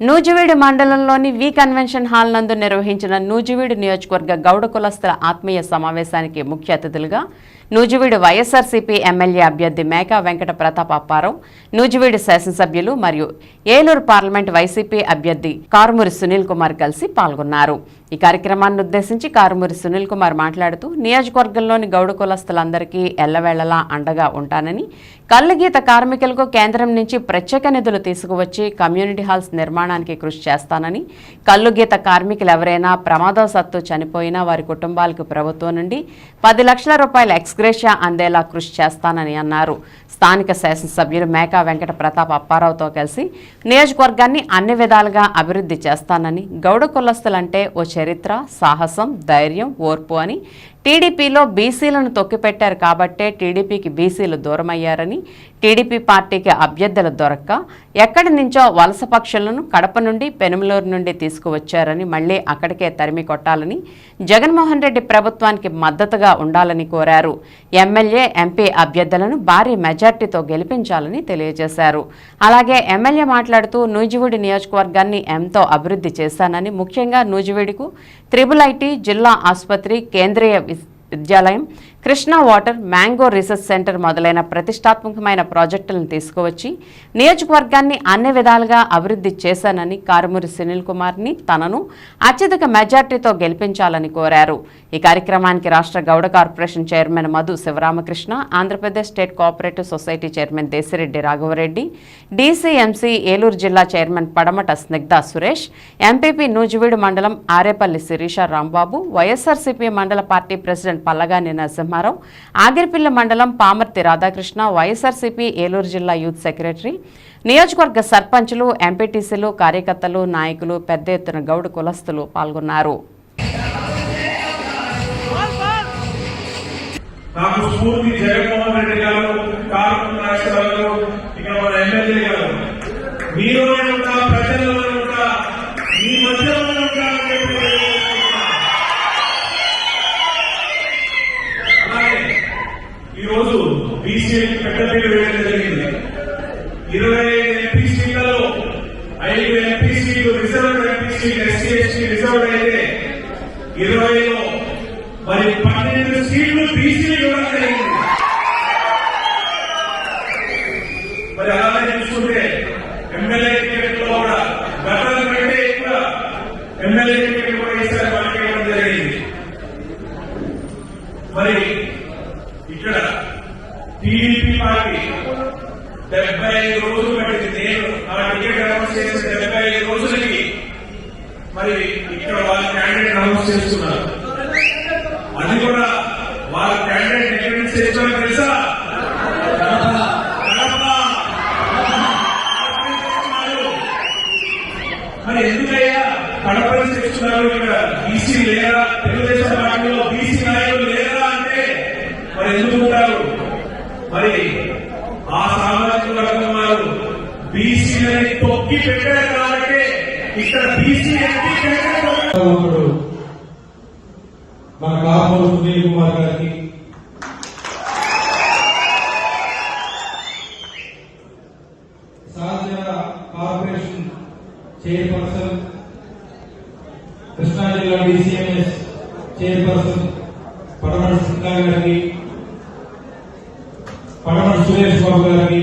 నూజివీడు మండలంలోని వి convention hall నందు నిర్వహించిన నూజివీడు నియోజకవర్గ గౌడ కులస్తుల ఆత్మీయ సమావేశానికి ముఖ్య అతిథులుగా నూజివీడు వైఎస్ఆర్సీపీ ఎమ్మెల్యే అభ్యర్థి మేకా వెంకట ప్రతాప్ అప్పారావు నూజివీడు శాసనసభ్యులు మరియు ఏలూరు పార్లమెంట్ వైసీపీ అభ్యర్థి కారుమూరి సునీల్ కుమార్ కలిసి పాల్గొన్నారు. ఈ కార్యక్రమాన్ని ఉద్దేశించి కారుమూరి సునీల్ కుమార్ మాట్లాడుతూ నియోజకవర్గంలోని గౌడ కులస్తులందరికీ ఎల్లవేళలా అండగా ఉంటానని కళ్ళగీత కార్మికులకు కేంద్రం నుంచి ప్రత్యేక నిధులు తీసుకువచ్చి కమ్యూనిటీ హాల్స్ నిర్మాణానికి కృషి చేస్తానని కళ్ళుగీత కార్మికులు ఎవరైనా ప్రమాదవసత్తు చనిపోయినా వారి కుటుంబాలకు ప్రభుత్వం నుండి పది లక్షల రూపాయల ఎక్స్గ్రేషియా అందేలా కృషి చేస్తానని అన్నారు. స్థానిక శాసనసభ్యులు మేకా వెంకట ప్రతాప్ అప్పారావుతో కలిసి నియోజకవర్గాన్ని అన్ని విధాలుగా అభివృద్ధి చేస్తానని గౌడ కులస్తులంటే ఓ చరిత్ర సాహసం ధైర్యం ఓర్పు అని టీడీపీలో బీసీలను తొక్కిపెట్టారు కాబట్టే టీడీపీకి బీసీలు దూరమయ్యారని టీడీపీ పార్టీకి అభ్యర్థులు దొరక్క ఎక్కడి నుంచో వలస పక్షులను కడప నుండి పెనుమలూరు నుండి తీసుకువచ్చారని మళ్ళీ అక్కడికే తరిమి కొట్టాలని జగన్మోహన్ రెడ్డి ప్రభుత్వానికి మద్దతుగా ఉండాలని కోరారు. ఎమ్మెల్యే ఎంపీ అభ్యర్థులను భారీ మెజార్టీతో గెలిపించాలని తెలియజేశారు. అలాగే ఎమ్మెల్యే మాట్లాడుతూ నూజివీడు నియోజకవర్గాన్ని ఎంతో అభివృద్ధి చేశానని ముఖ్యంగా నూజివీడుకు త్రిబుల్ ఐటీ జిల్లా ఆసుపత్రి Kendriya విద్యాలయం Krishna water mango research centre మొదలైన ప్రతిష్టాత్మకమైన ప్రాజెక్టులను తీసుకువచ్చి నియోజకవర్గాన్ని అన్ని విధాలుగా అభివృద్ధి చేశానని కారుమూరి సునీల్ కుమార్ని తనను అత్యధిక మెజార్టీతో గెలిపించాలని కోరారు. ఈ కార్యక్రమానికి రాష్ట్ర Gouda corporation chairman Madhu Sivaramakrishna Andhra Pradesh state cooperative society chairman Desireddy Raghavareddy DCMC Eluru జిల్లా చైర్మన్ పడమట స్నిగ్ధ సురేష్ ఎంపీపీ నూజివీడు మండలం ఆరేపల్లి శిరీష రాంబాబు వైఎస్ఆర్సీపీ మండల పార్టీ ప్రెసిడెంట్ పల్లగాని నరసింహారావు ఆగిరిపిల్ల మండలం పామర్తి రాధాకృష్ణ వైఎస్ఆర్సీపీ ఏలూరు జిల్లా యూత్ సెక్రటరీ. నియోజకవర్గ సర్పంచులు ఎంపీటీసీలు కార్యకర్తలు నాయకులు పెద్ద ఎత్తున గౌడు కులస్తులు పాల్గొన్నారు. నాకు స్ఫూర్తి జగన్మోహన్ రెడ్డి గారు నాగేశ్వరరావు గారు ఇక్కడ మన ఎమ్మెల్యే గారు. మీలోనే ఉంటా ప్రజల్లోనే ఉంటా మీ మధ్యలోనే ఉంటా అని చెప్పి తెలియజేస్తున్నా. అలాగే ఈరోజు పెద్దపీట వేయడం జరిగింది. ఇరవై ఐదు ఎంపీ సీట్లలో ఐదు ఎంపీ సీట్లు రిజర్వ్ ఎంపీ సీట్లు ఎస్సీ ఎస్టీ రిజర్వ్ అయితే ఇరవైలో మరి పన్నెండు సీట్లు బీసీలు ఇవ్వడం జరిగింది. మరి అలానే చూసుకుంటే ఎమ్మెల్యే టికెట్లో కూడా గతం కంటే ఎక్కువ ఎమ్మెల్యే టికెట్ కూడా ఈసారి మనకి ఇవ్వడం జరిగింది. మరి ఇక్కడ టీడీపీ పార్టీ డెబ్బై ఐదు రోజులు పట్టింది నేను ఆ టికెట్ అనౌన్స్ చేసిన డెబ్బై ఐదు రోజులకి మరి ఇక్కడ వాళ్ళ క్యాండిడేట్ అనౌన్స్ చేస్తున్నారు అది కూడా వాళ్ళ క్యాండిడేట్ ఎక్కడి చేస్తారో తెలుసా? మరి ఎందుకయ్యా? కడప నుంచి తెచ్చున్నారు ఇక్కడ బీసీ లేదా? తెలుగుదేశం పార్టీలో బీసీ నాయకులు లేరా అంటే మరి ఎందుకు ఉంటారు మరి ఆ సామాజిక వర్గం వారు బీసీలని తొక్కి పెట్టారు కాబట్టి ఇక్కడ బీసీ మన కాపు సునీల్ కుమార్ గారికి సహజ కార్పొరేషన్ చైర్పర్సన్ కృష్ణా జిల్లా డిసిఎంఎస్ చైర్పర్సన్ పడమటి సింగా గారికి పడమటి సురేష్ బాబు గారికి